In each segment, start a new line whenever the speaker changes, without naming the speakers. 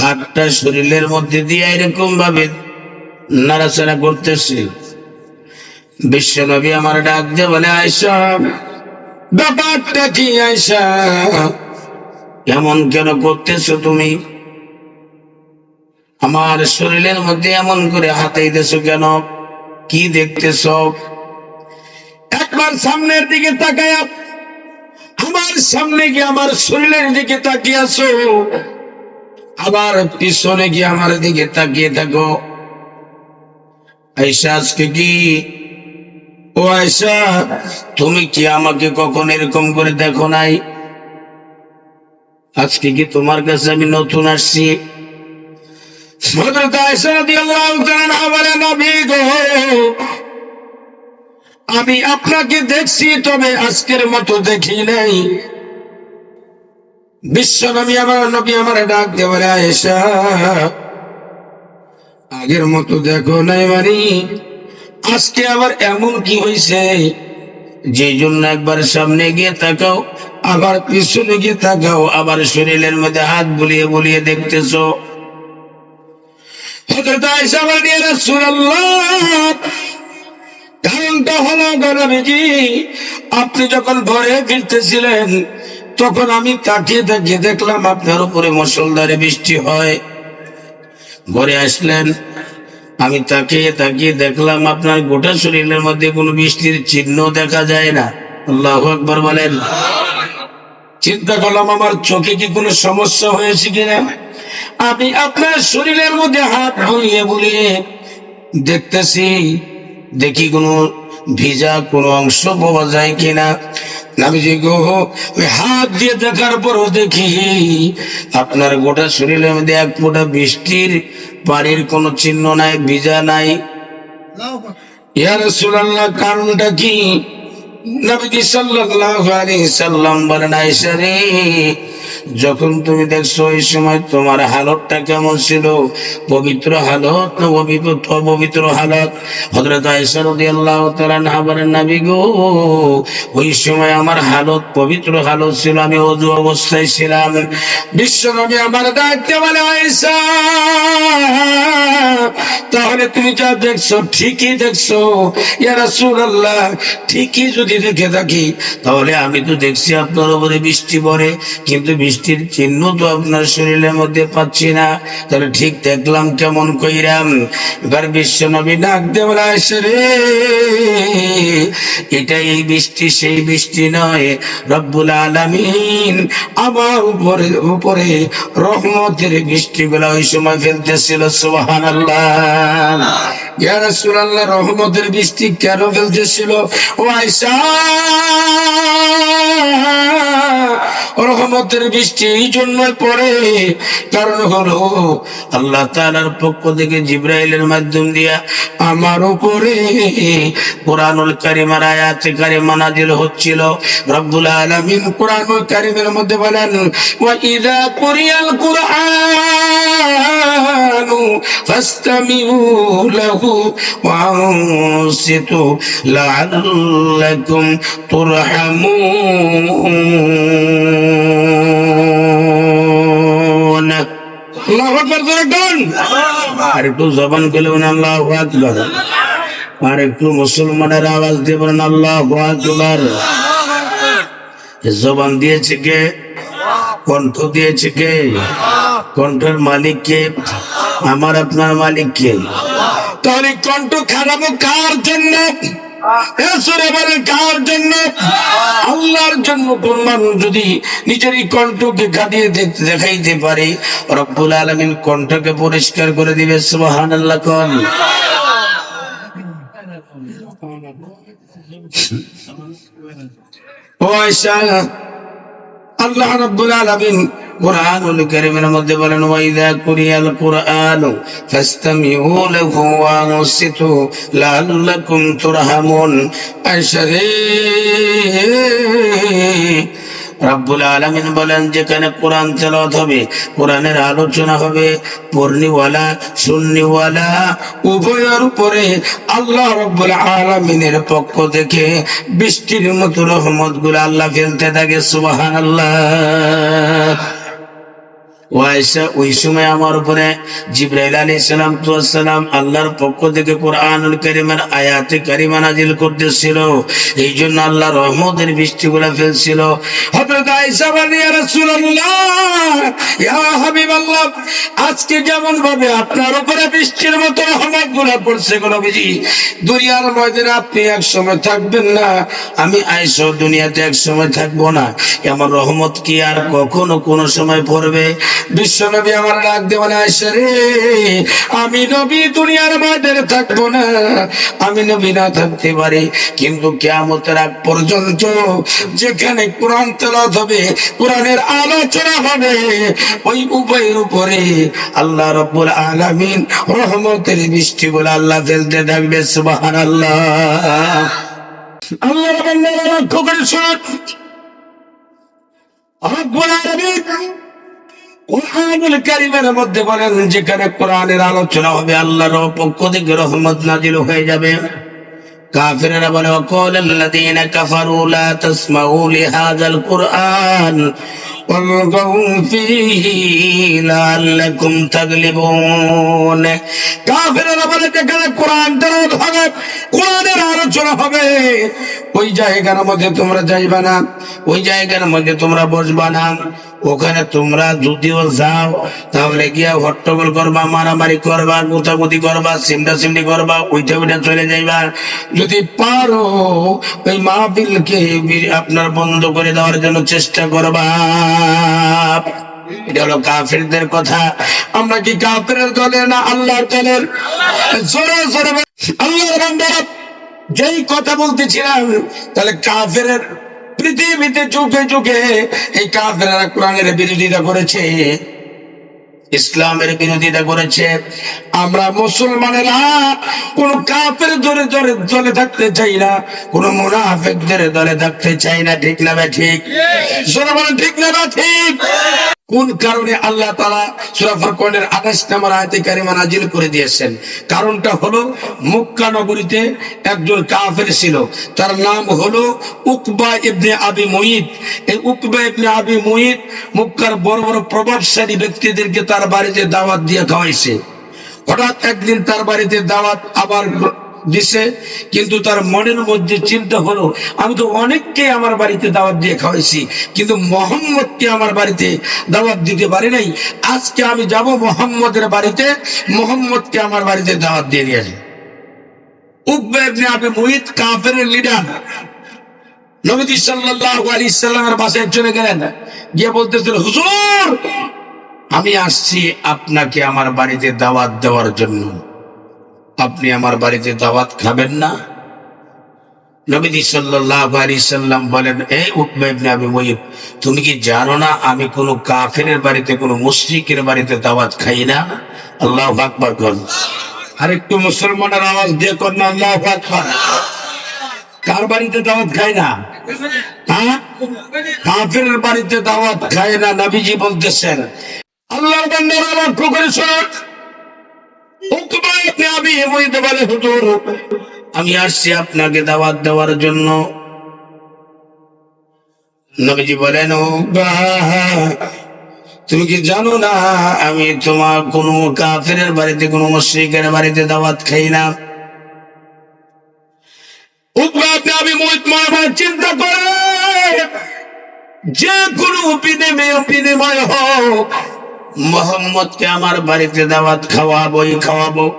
হাতটা শরীরের মধ্যে দিয়ে এরকম ভাবে নাড়াচাড়া করতেছে। বিশ্বনবী আমার ডাক দিয়ে বলে আয়সা ব্যাপারটা কি আয়সা এমন কেন করতেছো তুমি? আমার শরীরের মধ্যে এমন করে হাতাইতেছো কেন? কি দেখতেছ? একবার সামনের দিকে তাকায়, আমার সামনে গিয়ে আমার শরীরের দিকে তাকিয়ে আছো? আবার পিছনে গিয়ে আমার দিকে তাকিয়ে থাকো আজকে কি? ও আয়সা তুমি কি আমাকে কখন এরকম করে দেখো নাই? আজকে কি তোমার কাছে আমি নতুন আসছি? আমি আপনাকে দেখছি, তবে আজকের মতো দেখি নাই। বিশ্ব নবী আমার নবী আমার ডাক দেওয়ার আয়েশা, আগের মতো দেখো নাই মানি। আজকে আবার এমন কি হয়েছে যে জন্য একবার সামনে গিয়ে তাকাও, আবার পিছনে গিয়ে তাকাও, আবার শরীরের মধ্যে হাত বুলিয়ে বুলিয়ে দেখতেছো। কারণটা হলো গরমেজি আপনি যখন ঘরে ফিরতেছিলেন তখন আমি তাকিয়ে তাকিয়ে দেখলাম আপনার উপরে মুসলধারে বৃষ্টি হয়। ঘরে আসলেন। আমি তাকিয়ে তাকিয়ে দেখলাম আপনার গোটা শরীরের মধ্যে কোনো বৃষ্টির চিহ্ন দেখা যায় না। আল্লাহ একবার বলেন। চিন্তা করলাম, আমার চোখে কি কোনো সমস্যা হয়েছে কিনা? আমি আপনার শরীরের মধ্যে হাত বুলিয়ে বুলিয়ে দেখতেছি, দেখি কোনো ভিজা কোনো অংশ পাওয়া যায় কিনা। যে গো আমি হাত দিয়ে দেখার পরও দেখি, আপনার গোটা শরীরের মধ্যে এক ফোঁটা বৃষ্টির পানির কোনো চিহ্ন নাই, ভিজা নাই। ইয়ার সুরাল্লাহ কারণটা কি? নবীজি সাল্লাল্লাহু আলাইহি সাল্লাম বলেন, আয়েশা রে যখন তুমি দেখছ ওই সময় তোমার হালতটা কেমন ছিল? পবিত্র হালত না হালত? রাদিয়াল্লাহু তাআলা আনহা বলেন, নবী গো, ওই সময় আমার হালত পবিত্র হালত ছিল, আমি ওযু অবস্থায় ছিলাম। বিশ্ব নবী আমার ডাকতে বলে তাহলে তুমি যা দেখছ ঠিকই দেখছ। ইয়া রাসূলুল্লাহ, ঠিকই যদি দেখে থাকি, তাহলে আমি তো দেখছি আপনার উপরে বৃষ্টি পড়ে, কিন্তু বৃষ্টির চিহ্ন তো আপনার শরীরের মধ্যে পাচ্ছি না। তাহলে ঠিক দেখলাম কেমন কইরাম। এবার বিশ্ব নবী ডাক দেওয়া আসে রে, এটা এই বৃষ্টি সেই বৃষ্টি নয়। রব্বুল আলামিন আমার উপরে উপরে রহমতের বৃষ্টিগুলা ওই সময় ফেলতেছিল, সুবহানাল্লাহ। রহমতের বৃষ্টি কেন ফেলতেছিল? ও আয়েশা! রহমতের বৃষ্টি এই জন্য পড়ে। কারণ হলো, আল্লাহ তাআলার পক্ষ থেকে জিব্রাইলের মাধ্যম দিয়া আমার উপরে কোরআনুল কারিমার আয়াতে কারিমা নাজিল হচ্ছিল। রব্বুল আলামিন কোরআনুল কারিমের মধ্যে বলেন, ওয়া ইযা কুরিয়াল কুরআনু। জোরে আর একটু জবান করলে আল্লাহু আকবার। আর একটু মুসলমানের আওয়াজ দিয়ে বলেন আল্লাহু আকবার। জবান দিয়েছে কে? কণ্ঠ দিয়েছে কে? কণ্ঠের মালিক কে? আমার আপনার মালিক কে? তাহলে কণ্ঠ খারাপ কার জন্য? কার জন্য? নিজের পরিষ্কার করে দিবে সুবাহান আল্লাহ আল্লাহ রাব্বুল আলামিন কোরআনুল কারীমের মধ্যে বলেন ওয়াইদা কুরিয়াল কুরআনু ফাসতামিউ লাহু ওয়া আনসিতু লাআল্লাকুম তুরহামুন। আশরে রব্বুল আলমিন বলেন, যেখানে কোরআন তেলত হবে, কোরআনের আলোচনা হবে। পূর্ণিওয়ালা, সুন্নিওয়ালা, উভয়ের উপরে আল্লাহ রব্বুল আলমিনের পক্ষ থেকে বৃষ্টির মতো রহমতগুলো আল্লাহ ফেলতে থাকে সুবাহান আল্লাহ আজকে যেমন ভাবে আপনার উপরে বৃষ্টির মতো রহমতগুলা পড়ছে গো নবীজি, দুনিয়ার ময়দানে আপনি এক সময় থাকবেন না, আমি আয়েশা দুনিয়াতে এক সময় থাকব না। আমার রহমত কি আর কখনো কোনো সময় পড়বে? বিশ্ব নবী আমার ডাক দেওয়ানে আয়েশা রে, আমি নবী দুনিয়ার ময়দানে থাকব না। আমি নবী না থাকতে পারি। কিন্তু কেয়ামতের আগ পর্যন্ত যেখানে কোরআন তেলাওয়াত হবে, কোরআনের আলোচনা হবে, ওই উভয়ের উপরে আল্লাহ রব্বুল আলামিন রহমতের বৃষ্টি বলে আল্লাহ ফেলতে থাকবে, সুবহানাল্লাহ। আল্লাহ বান্দারা লক্ষ্য করে শুনুন রব্বুল আলামিন কোরআনুল কারিমের মধ্যে বলেন যেখানে কোরআনের আলোচনা হবে আল্লাহর পক্ষ থেকে রহমত নাজিল হয়ে যাবে কাফিরেরা বলে وقال الذين كفروا لا تسمعوا لهذا القرآن والغوا فيه لعلكم تغلبون কাফিরেরা বলে যেখানে কোরআন তেলাওয়াত হবে কোরআনের আলোচনা হবে ওই জায়গার মধ্যে তোমরা যাইবা না ওই জায়গার মধ্যে তোমরা বসবা না ওখানে তোমরা যদিও যাও, তাহলে গিয়া হট্টগোল করবা, মারামারি করবা, গুতাগুতি করবা সিমটা সিমটি করবা, উইঠে উইঠে চলে যাইবা। যদি পারো, ওই মাহফিলকে আপনার বন্ধ করে দেওয়ার জন্য চেষ্টা করবা। এটা হলো কাফিরদের কথা। আমরা কি কাফিরের দলের না আল্লাহর দলের জোরে জোরে বান্দারা, যেই কথা বলতেছিলাম, তাহলে কাফের পৃথিবীতে যুগে যুগে এই কাফেরা কোরআনের বিরোধিতা করেছে ইসলামের বিরোধিতা করেছে। আমরা মুসলমানেরা কোন কাফের দলে দলে দলে থাকতে চাই না কোন মুনাফেকদের দলে থাকতে চাই না। ঠিক না ঠিক? ঠিক। না ঠিক? কোন কারণে আল্লাহ তালা সূরা ফুরকানের 28 নম্বর আয়াতে নাজিল করে দিয়েছেন? কারণটা হলো, মক্কা নগরীতে একজন কাফের ছিল। তার নাম হলো উকবা ইবনে আবি মুঈদ এই উকবা ইবনে আবি মুঈদ মক্কার বড় বড় প্রভাবশালী ব্যক্তিদেরকে তার বাড়িতে দাওয়াত দিয়ে খাওয়াইছে। হঠাৎ একদিন তার বাড়িতে দাওয়াত আবার দিছে, কিন্তু তার মনের মধ্যে চিন্তা হলো, আমি তো অনেককে আমার বাড়িতে দাওয়াত দিয়ে খাওয়াইছি, কিন্তু মোহাম্মদকে আমার বাড়িতে দাওয়াত দিতে পারি নাই। আজকে আমি যাব মোহাম্মদের বাড়িতে, মোহাম্মদকে আমার বাড়িতে দাওয়াত দিয়ে নিয়ে আসি। গেলেন। গিয়ে বলতেছিল আমি আসছি আপনাকে আমার বাড়িতে দাওয়াত দেওয়ার জন্য। আপনি আমার বাড়িতে দাওয়াত খাবেন না? নবীজি সাল্লাল্লাহু আলাইহি সাল্লাম বলেন এই ইবনে আবি মুঈদ তুমি কি জানো না আমি কোনো কাফেরের বাড়িতে, কোনো মুশরিকের বাড়িতে দাওয়াত খাই না? আল্লাহু আকবার কর আর একটু মুসলমানের আওয়াজ দিয়ে কর না, আল্লাহু আকবার। কার বাড়িতে দাওয়াত খায় না? হ্যাঁ? কাফেরের বাড়িতে দাওয়াত খায় না, নবীজি বলতেছেন। বান্দারা লক্ষ্য করে আমি আসছি আপনাকে দাওয়াত দেওয়ার জন্য। নবীজি বলেন তুমি কি জানো না, আমি তোমার কোনো কাফেরের বাড়িতে, কোনো মুশরিকের বাড়িতে দাওয়াত খাই না? চিন্তা করে যে কোনো মোহাম্মদকে আমার বাড়িতে দাওয়াত খাওয়াবোই খাওয়াবো।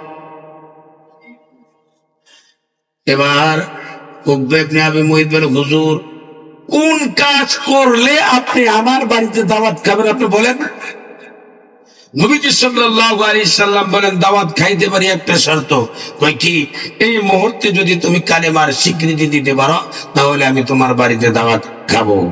এবার হুজুর, কোন কাজ করলে আপনি আমার বাড়িতে দাওয়াত খাবেন? আপনি বলেন। খাইতে পারি একটা শর্ত। এই মুহূর্তে যদি তুমি কালেমার স্বীকৃতি দিতে পারো, তাহলে আমি তোমার বাড়িতে দাওয়াত খাব।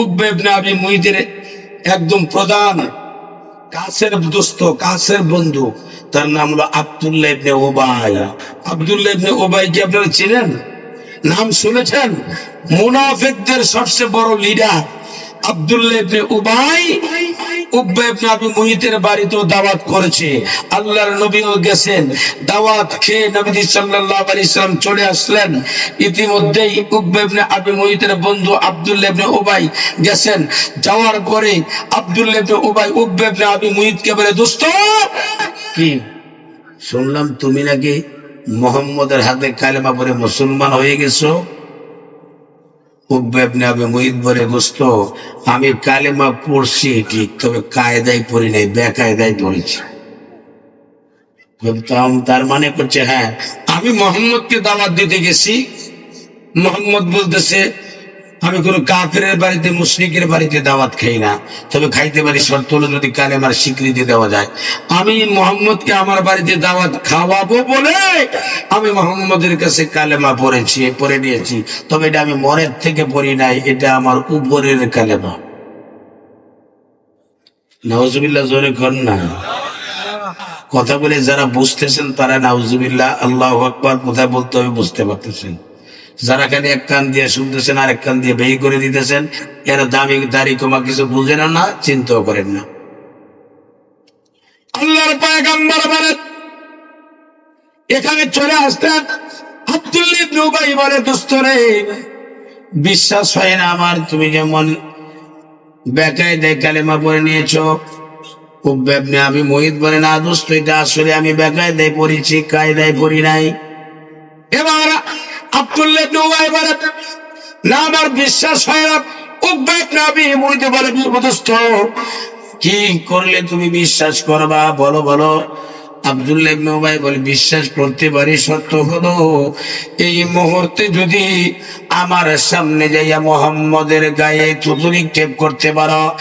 উকবে ইবনে আবি একদম প্রধান কাছের দোস্ত, কাছের বন্ধু। তার নাম হলো আব্দুল্লাহ ওবাই আব্দুল্লাহ ওবাই কি আপনারা চিনেন? নাম শুনেছেন? মুনাফিকদের সবচেয়ে বড় লিডার আব্দুল্লাহ ইবনে মুহিতের দাওয়াত করেছে। আল্লাহর নবীও গেছেন। দাওয়াত খেয়ে সাল্লাম চলে আসলেন। ইতিমধ্যেই আবি বন্ধু উবাই গেছেন। যাওয়ার পরে উকবা ইবনে আবি মুহিতকে বলে, দোস্ত, কি? শুনলাম তুমি নাকি মোহাম্মদের হাতে কালেমা পরে মুসলমান হয়ে গেছো। আমি কালেমা পড়ছি ঠিক তবে কায়দায় পড়ি নাই, বেকায়দায় পড়েছি। তার মানে করছে হ্যাঁ আমি মোহাম্মদকে দাওয়াত দিতে গেছি। মোহাম্মদ বলতেছে আমি কোন কাফের বাড়িতে, মুশরিকের বাড়িতে দাওয়াত খাই না। তবে খাইতে পারি শর্ত হলো যদি কালেমার স্বীকৃতি দেওয়া যায়। আমি মোহাম্মদকে আমার বাড়িতে দাওয়াত খাওয়াবো বলে আমি মোহাম্মদের কাছে কালেমা পড়েছি, পড়ে নিয়েছি। তবে এটা আমি মনের থেকে পড়ি নাই, এটা আমার উপরের কালেমা। নজবিল্লা জোরে কর না। কথা বলে যারা বুঝতেছেন তারা নাউজুবিল্লাহ, আল্লাহ আকবর, কোথায় বলতে হবে বুঝতে পারতেছেন। যারা খালি এক কান দিয়ে শুনতেছেন আর এক কান দিয়ে বেই করে দিতেছেন, এরা দামি দাড়ি কমা কিছু বুঝেন না চিন্তাও করেন না। এখানে চলে আসতেন বিশ্বাস হয় না আমার, তুমি যেমন বেকায় দেয় নিয়েছো আমি মোহিত বলে, না দোস্ত এটা আসলে আমি বেকায় দেয় পড়েছি, কায়দায় পড়ি নাই। এবার আমার বিশ্বাস হয় কি করলে তুমি বিশ্বাস করবা? বলো বলো। বিশ্বাস করতে পারি, সত্য হলো। এই মুহূর্তে যদি আমার সামনে যাইয়া মোহাম্মদের গায়ে থুতুরি টেপ করতে পারো